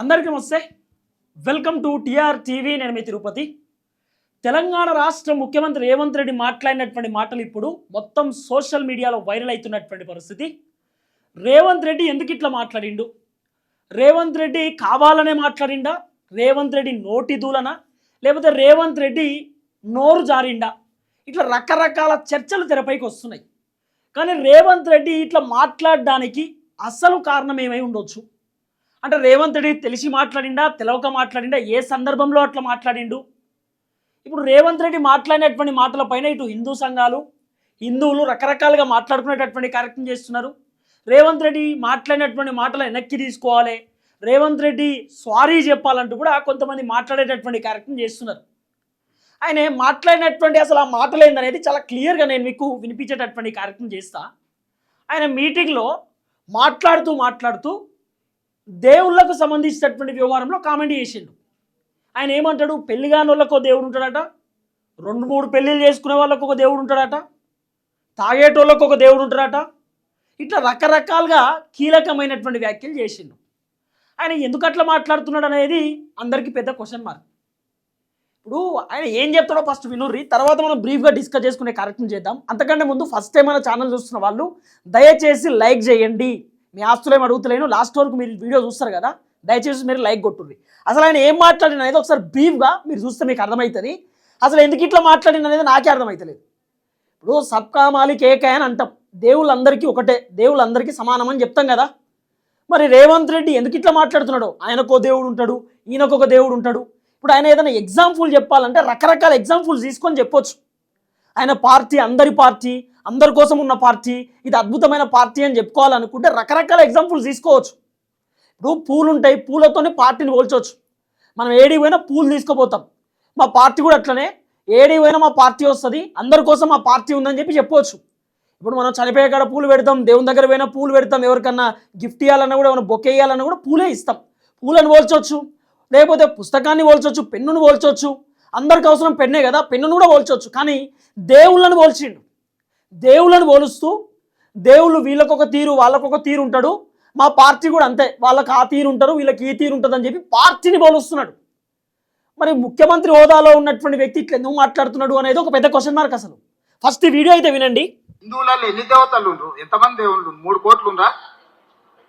అందరికీ నమస్తే. Welcome to TR TV నేను మీ తిరుపతి. తెలంగాణ రాష్ట్ర ముఖ్యమంత్రి రేవంత్ రెడ్డి మాట్లాడినటువంటి మాటలు ఇప్పుడు మొత్తం సోషల్ మీడియాలో వైరల్ అవుతున్నటువంటి పరిస్థితి. రేవంత్ రెడ్డి ఎందుకు ఇట్లా మాట్లాడిండు? రేవంత్ రెడ్డి కావాలనే మాట్లాడిండా? రేవంత్ రెడ్డి నోటి దూలన? లేకపోతే రేవంత్ రెడ్డి నోరు జారిండా? ఇట్లా రకరకాల చర్చలు తెరపైకి వస్తున్నాయి. కానీ రేవంత్ రెడ్డి ఇట్లా మాట్లాడడానికి అసలు కారణం ఏమై ఉండొచ్చు? అంటే రేవంత్ రెడ్డి తెలిసి మాట్లాడిండా తెలవక మాట్లాడిండా ఏ సందర్భంలో అట్లా మాట్లాడిండు? ఇప్పుడు రేవంత్ రెడ్డి మాట్లాడినటువంటి మాటలపైన ఇటు హిందూ సంఘాలు హిందువులు రకరకాలుగా మాట్లాడుకునేటటువంటి కార్యక్రమం చేస్తున్నారు. రేవంత్ రెడ్డి మాట్లాడినటువంటి మాటలు వెనక్కి తీసుకోవాలి. రేవంత్ రెడ్డి సారీ చెప్పాలంటూ కూడా కొంతమంది మాట్లాడేటటువంటి కార్యక్రమం చేస్తున్నారు. ఆయన మాట్లాడినటువంటి అసలు ఆ మాటలు ఏందనేది చాలా క్లియర్గా నేను మీకు వినిపించేటటువంటి కార్యక్రమం చేస్తా. ఆయన మీటింగ్లో మాట్లాడుతూ మాట్లాడుతూ దేవుళ్ళకు సంబంధించినటువంటి వ్యవహారంలో కామెంట్ చేసిండు. ఆయన ఏమంటాడు? పెళ్ళి కాని వాళ్ళకు దేవుడు ఉంటాడట. రెండు మూడు పెళ్ళిళ్ళు చేసుకునే వాళ్ళకు ఒక దేవుడు ఉంటాడట. తాగేటోళ్ళకు ఒక దేవుడు ఉంటాడట. ఇట్లా రకరకాలుగా కీలకమైనటువంటి వ్యాఖ్యలు చేసిండు. ఆయన ఎందుకు అట్లా మాట్లాడుతున్నాడు అనేది అందరికీ పెద్ద క్వశ్చన్ మార్క్ ఇప్పుడు ఆయన ఏం చెప్తాడో ఫస్ట్ వినుర్రి. తర్వాత మనం బ్రీఫ్గా డిస్కస్ చేసుకునే కార్యక్రమం చేద్దాం. అంతకంటే ముందు ఫస్ట్ టైం మన ఛానల్ చూస్తున్న వాళ్ళు దయచేసి లైక్ చేయండి. మీ ఆస్తులు ఏమి అడుగుతలేను. లాస్ట్ వరకు మీరు వీడియో చూస్తారు కదా దయచేసి మీరు లైక్ కొట్టుర్రి. అసలు ఆయన ఏం మాట్లాడిన అనేది ఒకసారి బ్రీఫ్గా మీరు చూస్తే మీకు అర్థమవుతుంది అసలు ఎందుకు ఇట్లా మాట్లాడిన అనేది నాకే అర్థమవుతలేదు ఇప్పుడు సబ్కా మాలిక్ అని అంటాం. దేవుళ్ళందరికీ ఒకటే దేవుళ్ళందరికీ సమానం అని చెప్తాం కదా. మరి రేవంత్ రెడ్డి ఎందుకు ఇట్లా మాట్లాడుతున్నాడు? ఆయనకో దేవుడు ఉంటాడు ఈయనకొక దేవుడు ఉంటాడు. ఇప్పుడు ఆయన ఏదైనా ఎగ్జాంపుల్ చెప్పాలంటే రకరకాల ఎగ్జాంపుల్స్ తీసుకొని చెప్పొచ్చు. ఆయన పార్టీ అందరి పార్టీ అందరి కోసం ఉన్న పార్టీ ఇది అద్భుతమైన పార్టీ అని చెప్పుకోవాలనుకుంటే రకరకాల ఎగ్జాంపుల్స్ తీసుకోవచ్చు. ఇప్పుడు పూలు ఉంటాయి పూలతోనే పార్టీని పోల్చవచ్చు మనం ఏడికి పోయినా పూలు తీసుకుపోతాం. మా పార్టీ కూడా అట్లనే. ఏడికి పోయినా మా పార్టీ వస్తుంది అందరి కోసం మా పార్టీ ఉందని చెప్పి చెప్పవచ్చు ఇప్పుడు మనం చనిపోయే కాడ పూలు పెడతాం దేవుని దగ్గర పోయినా పూలు పెడతాం ఎవరికన్నా గిఫ్ట్ ఇవ్వాలన్నా కూడా ఏమైనా బొక్క ఇవ్వాలన్నా కూడా పూలే ఇస్తాం. పూలను పోల్చవచ్చు లేకపోతే పుస్తకాన్ని పోల్చవచ్చు పెన్నును పోల్చవచ్చు అందరికి అవసరం పెన్నే కదా పెన్నును కూడా పోల్చవచ్చు కానీ దేవుళ్ళని పోల్చిండు. దేవుళ్ళని పోలుస్తూ దేవుళ్ళు వీళ్ళకొక తీరు వాళ్ళకొక తీరు ఉంటాడు. మా పార్టీ కూడా అంతే. వాళ్ళకి ఆ తీరు ఉంటారు వీళ్ళకి ఈ తీరు ఉంటుంది అని చెప్పి పార్టీని పోలుస్తున్నాడు. మరి ముఖ్యమంత్రి హోదాలో ఉన్నటువంటి వ్యక్తి ఇట్లా ఎందుకు మాట్లాడుతున్నాడు అనేది ఒక పెద్ద క్వశ్చన్ మార్క్ అసలు. ఫస్ట్ ఈ వీడియో అయితే వినండి. హిందువులలో ఎన్ని దేవతలు ఎంతమంది దేవుళ్ళు మూడు కోట్లు ఉందా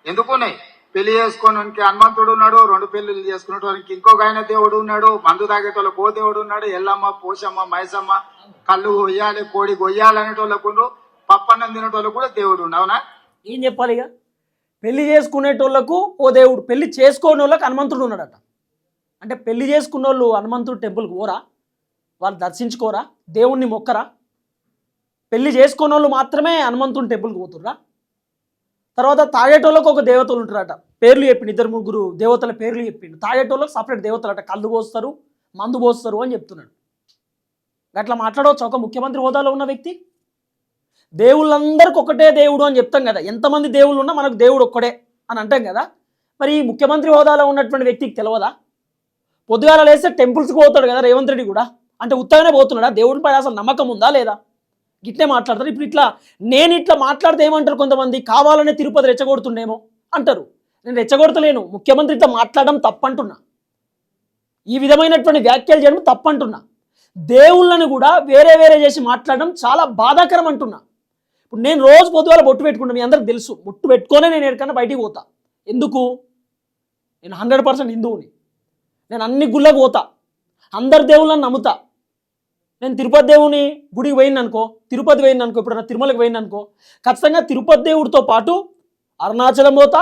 ఎందుకున్నాయి పెళ్ళి చేసుకోవడానికి హనుమంతుడు ఉన్నాడు రెండు పెళ్ళిళ్ళు చేసుకునేటోనికి ఇంకొక ఆయన దేవుడు ఉన్నాడు మందు తాగేటోళ్ళకి ఓ దేవుడు ఉన్నాడు ఎల్లమ్మ పోషమ్మ మైసమ్మ కళ్ళు కొయ్యాలి కోడి కొయ్యాలి అనేటోళ్ళకు పప్పన్నం తినేటోళ్ళకు కూడా దేవుడు ఉన్నావునా అవునా? ఏం చెప్పాలి ఇక? పెళ్ళి చేసుకునేటోళ్ళకు ఓ దేవుడు పెళ్ళి చేసుకోని వాళ్ళకి హనుమంతుడు ఉన్నాడట. అంటే పెళ్ళి చేసుకున్న వాళ్ళు హనుమంతుడు టెంపుల్కి పోరా? వాళ్ళు దర్శించుకోరా? దేవుణ్ణి మొక్కరా? పెళ్ళి చేసుకున్న వాళ్ళు మాత్రమే హనుమంతుని టెంపుల్కి పోతుర్రా? తర్వాత తాగేటోళ్ళకు ఒక దేవతలు ఉంటారట. పేర్లు చెప్పిండు ఇద్దరు ముగ్గురు దేవతల పేర్లు చెప్పిండు. తాగేటోళ్ళకి సపరేట్ దేవతలు అట కళ్ళు పోస్తారు మందు పోస్తారు అని చెప్తున్నాడు. అట్లా మాట్లాడవచ్చు. ఒక ముఖ్యమంత్రి హోదాలో ఉన్న వ్యక్తి. దేవుళ్ళందరికీ ఒకటే దేవుడు అని చెప్తాం కదా. ఎంతమంది దేవుళ్ళు ఉన్నా మనకు దేవుడు ఒక్కడే అని అంటాం కదా. మరి ఈ ముఖ్యమంత్రి హోదాలో ఉన్నటువంటి వ్యక్తికి తెలియదా పొద్దుగాల లేస్తే టెంపుల్స్కి పోతాడు కదా రేవంత్ రెడ్డి కూడా. అంటే ఉత్తగానే పోతున్నాడా? దేవుడిపై అసలు నమ్మకం ఉందా లేదా? ఇట్లే మాట్లాడతారు. ఇప్పుడు ఇట్లా నేను ఇట్లా మాట్లాడితే ఏమంటారు కొంతమంది? కావాలనే తిరుపతి రెచ్చగొడుతుండేమో అంటారు. నేను రెచ్చగొడతలేను. ముఖ్యమంత్రితో మాట్లాడడం తప్పంటున్నా. ఈ విధమైనటువంటి వ్యాఖ్యలు చేయడం తప్పంటున్నా. దేవుళ్ళని కూడా వేరే వేరే చేసి మాట్లాడడం చాలా బాధాకరం అంటున్నా ఇప్పుడు నేను రోజు పొద్దుగాల బొట్టు పెట్టుకుంటా మీ అందరికి తెలుసు. బొట్టు పెట్టుకొనే నేను ఎక్కడికన్నా బయటికి పోతా. ఎందుకు? నేను హండ్రెడ్ పర్సెంట్ హిందువుని. నేను అన్ని గుళ్ళకు పోతా. అందరి దేవుళ్ళని నమ్ముతా. నేను తిరుపతి దేవుని గుడికి పోయింది అనుకో తిరుపతి పోయింది అనుకో ఇప్పుడు తిరుమలకి పోయింది అనుకో ఖచ్చితంగా తిరుపతి దేవుడితో పాటు అరుణాచలం పోతా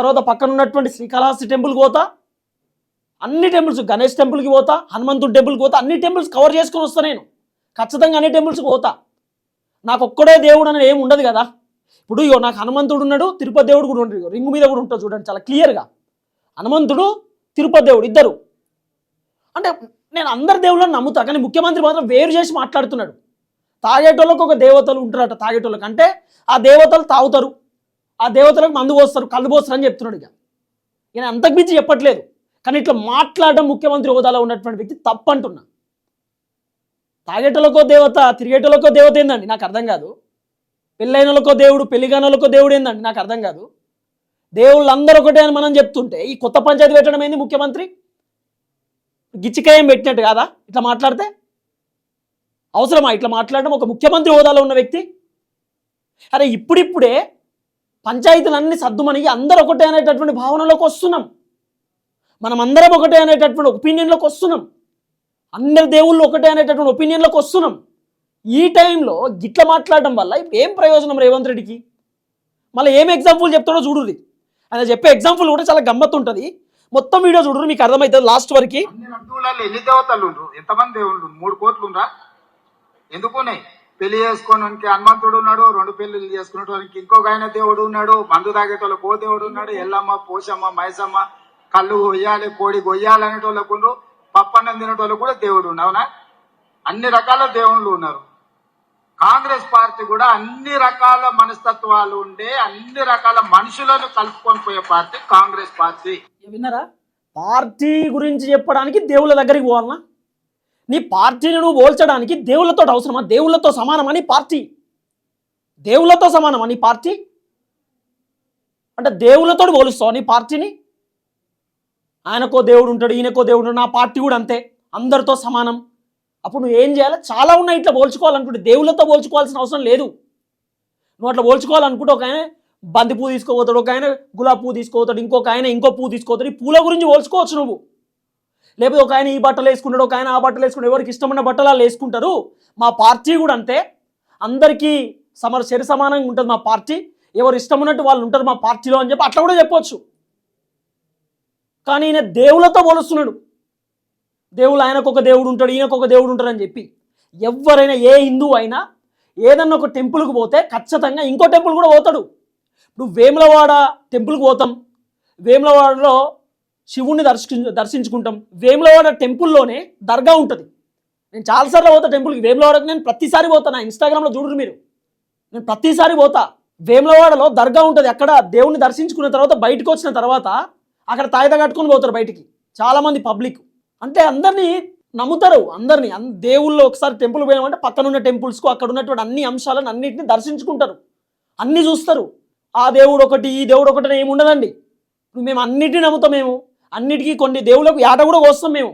తర్వాత పక్కన ఉన్నటువంటి శ్రీకాళహస్తి టెంపుల్కి పోతా. అన్ని టెంపుల్స్ గణేష్ టెంపుల్కి పోతా హనుమంతుడి టెంపుల్కి పోతా అన్ని టెంపుల్స్ కవర్ చేసుకొని వస్తా నేను. ఖచ్చితంగా అన్ని టెంపుల్స్కి పోతా. నాకు ఒక్కడే దేవుడు అనేది ఏమి ఉండదు కదా. ఇప్పుడు ఇగో నాకు హనుమంతుడు ఉన్నాడు తిరుపతి దేవుడు కూడా ఉన్నాడు ఇగో రింగు మీద కూడా ఉంటుంది చూడండి చాలా క్లియర్గా. హనుమంతుడు తిరుపతి దేవుడు ఇద్దరు. అంటే నేను అందరి దేవుళ్ళని నమ్ముతా కానీ ముఖ్యమంత్రి మాత్రం వేరు చేసి మాట్లాడుతున్నాడు. తాగేటోళ్ళకు ఒక దేవతలు ఉంటారట తాగేటోళ్ళకి అంటే ఆ దేవతలు తాగుతారు. ఆ దేవతలకు మందు పోస్తారు కళ్ళు పోస్తారు అని చెప్తున్నాడు ఇక. ఈయన అంతకు మించి చెప్పట్లేదు. కానీ ఇట్లా మాట్లాడడం ముఖ్యమంత్రి హోదాలో ఉన్నటువంటి వ్యక్తి తప్పంటున్నా. తాగేటలకో దేవత తిరిగేటలకో దేవత ఏందండి? నాకు అర్థం కాదు. పెళ్ళైనలకో దేవుడు పెళ్ళిగానలకో దేవుడు ఏందండి? నాకు అర్థం కాదు. దేవుళ్ళు అందరూ ఒకటే అని మనం చెప్తుంటే ఈ కొత్త పంచాయతీ పెట్టడం ఏంది ముఖ్యమంత్రి? గిచ్చికాయం పెట్టినట్టు కాదా? ఇట్లా మాట్లాడితే? అవసరమా? ఇట్లా మాట్లాడడం ఒక ముఖ్యమంత్రి హోదాలో ఉన్న వ్యక్తి? అరే ఇప్పుడిప్పుడే పంచాయతీలన్నీ సర్దుమని అందరూ ఒకటే అనేటటువంటి భావనలోకి వస్తున్నాం. మనం అందరం ఒకటే అనేటటువంటి ఒపీనియన్లోకి వస్తున్నాం. అందరి దేవుళ్ళు ఒకటే అనేటటువంటి ఒపీనియన్లోకి వస్తున్నాం. ఈ టైంలో గిట్ల మాట్లాడడం వల్ల ఏం ప్రయోజనం రేవంత్ రెడ్డికి? మళ్ళీ ఏం ఎగ్జాంపుల్ చెప్తాడో చూడుర్రి. ఆయన చెప్పే ఎగ్జాంపుల్ కూడా చాలా గమ్మత్తు ఉంటుంది. మొత్తం వీడియో చూడరు మీకు అర్థమవుతుంది లాస్ట్ వరకు. ఎన్ని దేవతలు ఎంతమంది దేవుళ్ళు మూడు కోట్లు ఎందుకునే పెళ్ళి చేసుకోవడానికి హనుమంతుడు ఉన్నాడు రెండు పెళ్ళిళ్ళు చేసుకునేటోనికి ఇంకొక ఆయన దేవుడు ఉన్నాడు మందు తాగేటోళ్ళకి ఓ దేవుడు ఉన్నాడు ఎల్లమ్మ పోషమ్మ మైసమ్మ కళ్ళు కొయ్యాలి కోడి కొయ్యాలి అనేటోళ్ళకు పప్పన్నం తినేటోళ్ళు కూడా దేవుడు ఉన్నావునా అన్ని రకాల దేవుళ్ళు ఉన్నారు. కాంగ్రెస్ పార్టీ కూడా అన్ని రకాల మనస్తత్వాలు ఉండే అన్ని రకాల మనుషులను కలుపుకొని పోయే పార్టీ కాంగ్రెస్ పార్టీ. విన్నారా? పార్టీ గురించి చెప్పడానికి దేవుళ్ళ దగ్గరికి పోవాలనా? నీ పార్టీని నువ్వు పోల్చడానికి దేవుళ్ళతో అవసరమా? దేవుళ్ళతో సమానమా నీ పార్టీ? దేవుళ్ళతో సమానమా నీ పార్టీ? అంటే దేవుళ్ళతో పోలుస్తావు నీ పార్టీని? ఆయనకో దేవుడు ఉంటాడు ఈయనకో దేవుడు నా పార్టీ కూడా అంతే. అందరితో సమానం. అప్పుడు నువ్వు ఏం చేయాలి? చాలా ఉన్నాయి ఇట్లా పోల్చుకోవాలనుకుంటే. దేవుళ్ళతో పోల్చుకోవాల్సిన అవసరం లేదు. నువ్వు అట్లా పోల్చుకోవాలనుకుంటే ఒక ఆయన బంతి పువ్వు తీసుకోపోతాడు ఒక ఆయన గులాబీ పువ్వు తీసుకోపోతాడు ఇంకొక ఆయన ఇంకో పువ్వు తీసుకోతాడు ఈ పూల గురించి పోల్చుకోవచ్చు నువ్వు. లేకపోతే ఒక ఆయన ఈ బట్టలు వేసుకుంటాడు ఒక ఆయన ఆ బట్టలు వేసుకుంటాడు ఎవరికి ఇష్టమైన బట్టలు వాళ్ళు వేసుకుంటారు. మా పార్టీ కూడా అంతే. అందరికీ సమర సరి సమానంగా ఉంటుంది మా పార్టీ. ఎవరు ఇష్టం ఉన్నట్టు వాళ్ళు ఉంటారు మా పార్టీలో అని చెప్పి అట్లా కూడా చెప్పొచ్చు. కానీ ఈయన దేవుళ్ళతో పోలుస్తున్నాడు. దేవుళ్ళు ఆయనకు ఒక దేవుడు ఉంటాడు ఈయనకు ఒక దేవుడు ఉంటాడు అని చెప్పి. ఎవరైనా ఏ హిందువు అయినా ఏదన్నా ఒక టెంపుల్కి పోతే ఖచ్చితంగా ఇంకో టెంపుల్ కూడా పోతాడు. ఇప్పుడు వేములవాడ టెంపుల్కి పోతాం. వేములవాడలో శివుణ్ణి దర్శి దర్శించుకుంటాం. వేములవాడ టెంపుల్లోనే దర్గా ఉంటుంది. నేను చాలాసార్లు పోతా టెంపుల్కి. వేములవాడకి నేను ప్రతిసారి పోతా. నా ఇన్స్టాగ్రామ్లో చూడరు మీరు. నేను ప్రతిసారి పోతా. వేములవాడలో దర్గా ఉంటుంది. అక్కడ దేవుణ్ణి దర్శించుకున్న తర్వాత బయటకు వచ్చిన తర్వాత అక్కడ తాయిత కట్టుకొని పోతారు బయటికి. చాలామంది పబ్లిక్. అంటే అందరినీ నమ్ముతారు. అందరినీ. అన్ దేవుళ్ళు ఒకసారి టెంపుల్ పోయామంటే పక్కనున్న టెంపుల్స్కు అక్కడ ఉన్నటువంటి అన్ని అంశాలను అన్నింటినీ దర్శించుకుంటారు. అన్నీ చూస్తారు. ఆ దేవుడు ఒకటి ఈ దేవుడు ఒకటి ఏమి ఉండదండి మేము అన్నిటిని నమ్ముతాం మేము. అన్నిటికీ కొన్ని దేవుళ్ళకు ఏట కూడా వస్తాం మేము.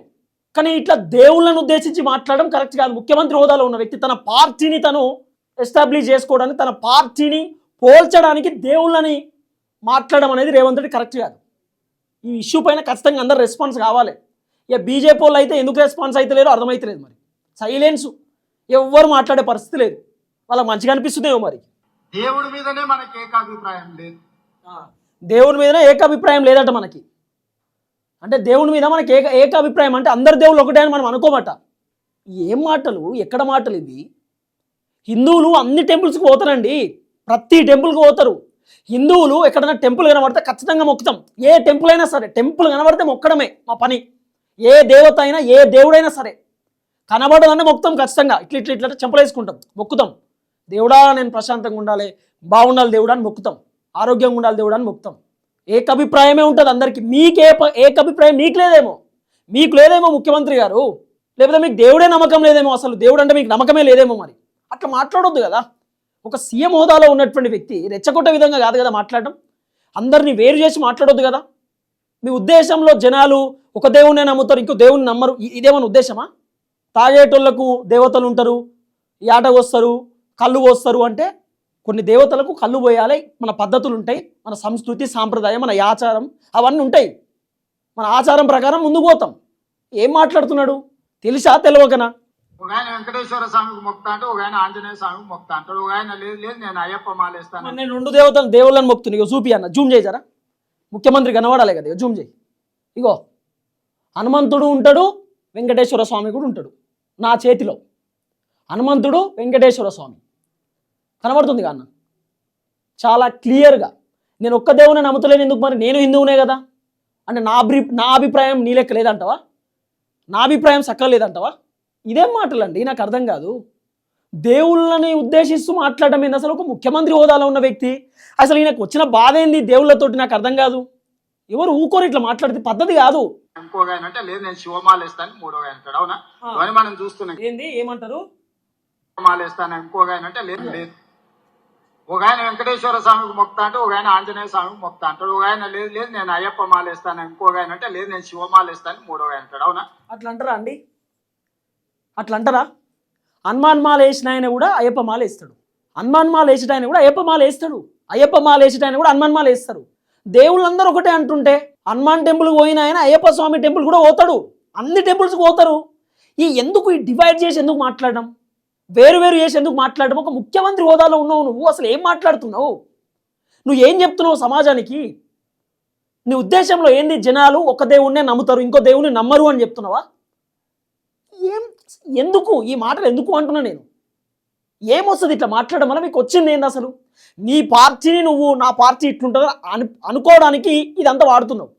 కానీ ఇట్లా దేవుళ్ళను ఉద్దేశించి మాట్లాడడం కరెక్ట్ కాదు. ముఖ్యమంత్రి హోదాలో ఉన్న వ్యక్తి తన పార్టీని తను ఎస్టాబ్లిష్ చేసుకోవడానికి తన పార్టీని పోల్చడానికి దేవుళ్ళని మాట్లాడడం అనేది రేవంత్ రెడ్డి కరెక్ట్ కాదు. ఈ ఇష్యూ పైన ఖచ్చితంగా అందరు రెస్పాన్స్ కావాలి. ఇక బీజేపీ వాళ్ళు అయితే ఎందుకు రెస్పాన్స్ అయితే లేరో అర్థమైతలేదు మరి. సైలెన్స్. ఎవ్వరు మాట్లాడే పరిస్థితి లేదు. వాళ్ళకి మంచిగా అనిపిస్తుందేమో మరి. దేవుడి మీదనే మనకి ఏకాభిప్రాయం లేదు. దేవుని మీదనే ఏకాభిప్రాయం లేదట మనకి. అంటే దేవుని మీద మనకి ఏక ఏకాభిప్రాయం అంటే అందరు దేవుళ్ళు ఒకటే అని మనం అనుకోమట. ఏం మాటలు? ఎక్కడ మాటలు ఇవి? హిందువులు అన్ని టెంపుల్స్కి పోతారండి. ప్రతి టెంపుల్కి పోతారు. హిందువులు ఎక్కడైనా టెంపుల్ కనబడితే ఖచ్చితంగా మొక్కుతాం. ఏ టెంపుల్ అయినా సరే టెంపుల్ కనబడితే మొక్కడమే మా పని. ఏ దేవత అయినా ఏ దేవుడైనా సరే కనబడదంటే మొక్కుతాం ఖచ్చితంగా. ఇట్లా ఇట్లా ఇట్లా చెంపలేసుకుంటాం మొక్కుతాం. దేవుడా నేను ప్రశాంతంగా ఉండాలి. బాగుండాలి దేవుడా అని మొక్కుతాం. ఆరోగ్యంగా ఉండాలి దేవుడా అని మొక్కుతాం. ఏకభిప్రాయమే ఉంటుంది అందరికీ. మీకు ఏ ప- ఏకభిప్రాయం మీకు లేదేమో. మీకు లేదేమో ముఖ్యమంత్రి గారు. లేకపోతే మీకు దేవుడే నమ్మకం లేదేమో అసలు. దేవుడు అంటే మీకు నమ్మకమే లేదేమో మరి. అట్లా మాట్లాడొద్దు కదా. ఒక సీఎం హోదాలో ఉన్నటువంటి వ్యక్తి రెచ్చగొట్టే విధంగా కాదు కదా మాట్లాడడం? అందరినీ వేరు చేసి మాట్లాడొద్దు కదా. మీ ఉద్దేశంలో జనాలు ఒక దేవుణ్ణే నమ్ముతారు ఇంకో దేవుణ్ణి నమ్మరు. ఇదేమన్నా ఉద్దేశమా? తాగేటోళ్ళకు దేవతలు ఉంటారు ఈ ఆట వస్తారు కళ్ళు పోస్తారు అంటే కొన్ని దేవతలకు కళ్ళు పోయాలి మన పద్ధతులు ఉంటాయి మన సంస్కృతి సాంప్రదాయం మన ఆచారం అవన్నీ ఉంటాయి. మన ఆచారం ప్రకారం ముందుకు పోతాం. ఏం మాట్లాడుతున్నాడు? తెలిసా తెలియకనా ఒక ఆయన వెంకటేశ్వర స్వామికి మొక్తా అంటే ఒక ఆయన ఆంజనేయ స్వామికి మొక్తా అంటాడు. ఒక ఆయన లేదు లేదు నేను అయ్యప్ప మాలేస్తాను నేను రెండు దేవతలు దేవుళ్ళని మొక్కుతున్నాను ఇగో చూపి అన్న జూమ్ చేయి జరా. ముఖ్యమంత్రి కనబడాలి కదా ఇగో జూమ్ చేయి. ఇగో హనుమంతుడు ఉంటాడు వెంకటేశ్వర స్వామి కూడా ఉంటాడు నా చేతిలో. హనుమంతుడు వెంకటేశ్వర స్వామి. కనబడుతుంది అన్న చాలా క్లియర్గా. నేను ఒక్క దేవుని నమ్ముతలేను ఎందుకు మరి? నేను హిందువునే కదా. అంటే నా అభి నా అభిప్రాయం నీ లెక్క లేదంటావా? నా అభిప్రాయం లేదంటావా? ఇదేం మాటలండి? నాకు అర్థం కాదు. దేవుళ్ళని ఉద్దేశిస్తూ మాట్లాడడం ఏంది? అసలు ఒక ముఖ్యమంత్రి హోదాలో ఉన్న వ్యక్తి అసలు ఈయనకు వచ్చిన బాధ ఏంది దేవుళ్ళతోటి? నాకు అర్థం కాదు. ఎవరు ఊకోరు ఇట్లా మాట్లాడితే? పద్ధతి కాదు. ఆయన అంటే లేదు నేను శివమాలేస్తాను అంటాడు. అవునా? మనం చూస్తున్నాం. ఏంది? ఏమంటారు? ఆయన అంటే లేదు లేదు. ఒక ఆయన వెంకటేశ్వర స్వామికి మొక్తా అంటే ఒక ఆయన ఆంజనేయ స్వామికి మొక్తా అంటాడు. ఒక ఆయన లేదు లేదు నేను అయ్యప్ప మాల వేస్తాను ఇంకొక ఆయన అంటే లేదు నేను శివమాల వేస్తాను మూడో ఆయన అంటాడు. అవునా? అట్లా అంటారా అండి? అట్లా అంటారా హనుమాన్ మాల వేసిన ఆయన కూడా అయ్యప్ప మాల వేస్తాడు. హనుమాన్ మాల వేసిన ఆయన కూడా అయ్యప్ప మాల వేస్తాడు. అయ్యప్ప మాల వేసిన ఆయన కూడా హనుమాన్ మాల వేస్తారు. దేవుళ్ళందరూ ఒకటే అంటుంటే హనుమాన్ టెంపుల్ పోయిన ఆయన అయ్యప్ప స్వామి టెంపుల్ కూడా పోతాడు. అన్ని టెంపుల్స్కి పోతారు. ఈ ఎందుకు ఈ డివైడ్ చేసి ఎందుకు మాట్లాడడం? వేరు వేరు చేసి ఎందుకు మాట్లాడడం? ఒక ముఖ్యమంత్రి హోదాలో ఉన్నావు నువ్వు అసలు ఏం మాట్లాడుతున్నావు? నువ్వు ఏం చెప్తున్నావు సమాజానికి? నీ ఉద్దేశంలో ఏంది జనాలు ఒక దేవుణ్ణే నమ్ముతారు ఇంకో దేవుణ్ణి నమ్మరు అని చెప్తున్నావా? ఏం ఎందుకు? ఈ మాటలు ఎందుకు అంటున్నా నేను? ఏమొస్తుంది ఇట్లా మాట్లాడడం వల్ల మీకు వచ్చింది ఏంది అసలు? నీ పార్టీని నువ్వు నా పార్టీ ఇట్లుంటుందో అను అనుకోవడానికి ఇదంతా వాడుతున్నావు.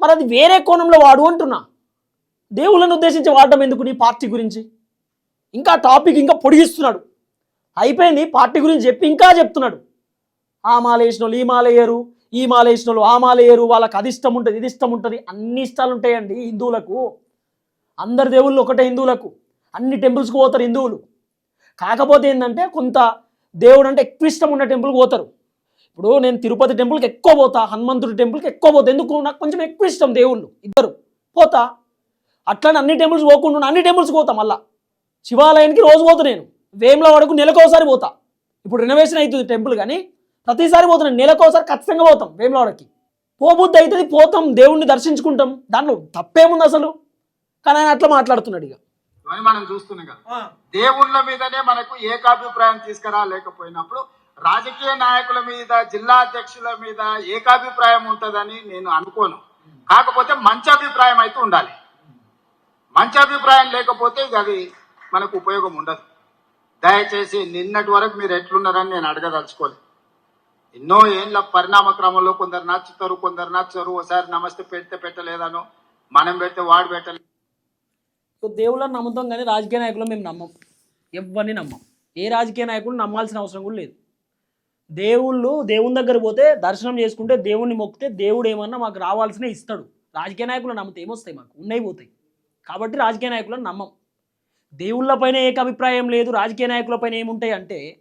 మరి అది వేరే కోణంలో వాడు అంటున్నా. దేవుళ్ళని ఉద్దేశించి వాడడం ఎందుకు నీ పార్టీ గురించి? ఇంకా టాపిక్ ఇంకా పొడిగిస్తున్నాడు. అయిపోయింది పార్టీ గురించి చెప్పి ఇంకా చెప్తున్నాడు. ఆ మాల వేసిన వాళ్ళు ఈ మాల వేయరు ఈ మాల వేసిన వాళ్ళు ఆ మాల వేయరు వాళ్ళకి అది ఇష్టం ఉంటుంది ఇది ఇష్టం ఉంటుంది. అన్ని ఇష్టాలు ఉంటాయండి హిందువులకు. అందరి దేవుళ్ళు ఒకటే హిందువులకు. అన్ని టెంపుల్స్కి పోతారు హిందువులు. కాకపోతే ఏంటంటే కొంత దేవుడు అంటే ఎక్కువ ఇష్టం ఉన్న టెంపుల్కి పోతారు. ఇప్పుడు నేను తిరుపతి టెంపుల్కి ఎక్కువ పోతా హనుమంతుడి టెంపుల్కి ఎక్కువ పోతా. ఎందుకు? నాకు కొంచెం ఎక్కువ ఇష్టం దేవుళ్ళు. ఇద్దరు పోతా. అట్లనే అన్ని టెంపుల్స్ పోకుండా అన్ని టెంపుల్స్కి పోతా మళ్ళీ. శివాలయానికి రోజు పోతా నేను. వేముల వరకు నెలకోసారి పోతా. ఇప్పుడు రెనోవేషన్ అవుతుంది టెంపుల్ కానీ ప్రతిసారి పోతున్నాం నెలకోసారి ఖచ్చితంగా పోతాం వేములవాడకి. పోబుద్ధి అవుతుంది పోతాం దేవుణ్ణి దర్శించుకుంటాం. దాంట్లో తప్పేముంది అసలు? కానీ ఆయన అట్లా మాట్లాడుతున్నాడు ఇక. అని మనం చూస్తున్నాం కదా. దేవుళ్ళ మీదనే మనకు ఏకాభిప్రాయం తీసుకురా లేకపోయినప్పుడు రాజకీయ నాయకుల మీద జిల్లా అధ్యక్షుల మీద ఏకాభిప్రాయం ఉంటుందని నేను అనుకోను. కాకపోతే మంచి అభిప్రాయం అయితే ఉండాలి. మంచి అభిప్రాయం లేకపోతే అది మనకు ఉపయోగం ఉండదు. దయచేసి నిన్నటి వరకు మీరు ఎట్లున్నారని నేను అడగదలుచుకోలేదు. ఎన్నో ఏళ్ళ పరిణామ క్రమంలో కొందరు నచ్చుతారు కొందరు నచ్చరు. ఒకసారి నమస్తే పెడితే పెట్టలేదనో మనం పెడితే వాడు పెట్టలేదు సో దేవుళ్ళని నమ్ముతాం కానీ రాజకీయ నాయకులు మేము నమ్మం. ఎవరిని నమ్మం. ఏ రాజకీయ నాయకులు నమ్మాల్సిన అవసరం కూడా లేదు. దేవుళ్ళు దేవుని దగ్గర పోతే దర్శనం చేసుకుంటే దేవుణ్ణి మొక్కితే దేవుడు ఏమన్నా మాకు రావాల్సిన ఇస్తాడు. రాజకీయ నాయకులు నమ్మితే ఏమొస్తాయి మాకు? ఉన్నాయి పోతాయి. కాబట్టి రాజకీయ నాయకులను నమ్మం. దేవుళ్ళపైన ఏకాభిప్రాయం లేదు రాజకీయ నాయకులపైన ఏముంటాయి అంటే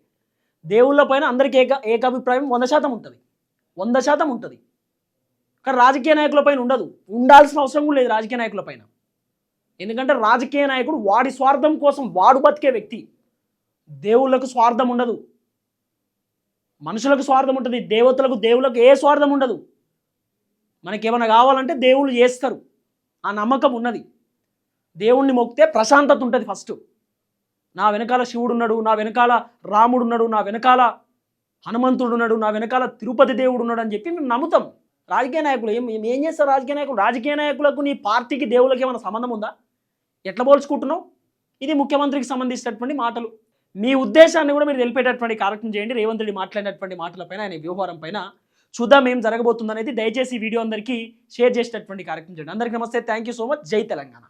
దేవుళ్ళపైన అందరికీ ఏక ఏకాభిప్రాయం వంద శాతం ఉంటుంది. వంద శాతం ఉంటుంది. కానీ రాజకీయ నాయకులపైన ఉండదు. ఉండాల్సిన అవసరం కూడా లేదు రాజకీయ నాయకులపైన ఎందుకంటే రాజకీయ నాయకుడు వాడి స్వార్థం కోసం వాడు బతికే వ్యక్తి. దేవుళ్ళకు స్వార్థం ఉండదు. మనుషులకు స్వార్థం ఉంటుంది. దేవతలకు దేవులకు ఏ స్వార్థం ఉండదు. మనకేమైనా కావాలంటే దేవుళ్ళు చేస్తారు. ఆ నమ్మకం ఉన్నది. దేవుణ్ణి మొక్కితే ప్రశాంతత ఉంటుంది ఫస్ట్ నా వెనకాల శివుడు ఉన్నాడు నా వెనకాల రాముడు ఉన్నాడు నా వెనకాల హనుమంతుడు ఉన్నాడు నా వెనకాల తిరుపతి దేవుడు ఉన్నాడు అని చెప్పి మేము నమ్ముతాం. రాజకీయ నాయకులు ఏం ఏం- ఏం చేస్తారు రాజకీయ నాయకులు? రాజకీయ నాయకులకు నీ పార్టీకి దేవుళ్ళకి ఏమైనా సంబంధం ఉందా? ఎట్లా పోల్చుకుంటున్నావు? ఇది ముఖ్యమంత్రికి సంబంధించినటువంటి మాటలు. మీ ఉద్దేశాన్ని కూడా మీరు తెలిపేటటువంటి కార్యక్రమం చేయండి. రేవంత్ రెడ్డి మాట్లాడినటువంటి మాటలపైన ఆయన వ్యవహారం పైన చూద్దాం ఏం జరగబోతుందనేది దయచేసి వీడియో అందరికీ షేర్ చేసేటటువంటి కార్యక్రమం చేయండి. అందరికీ నమస్తే. థ్యాంక్ యూ సో మచ్ జై తెలంగాణ.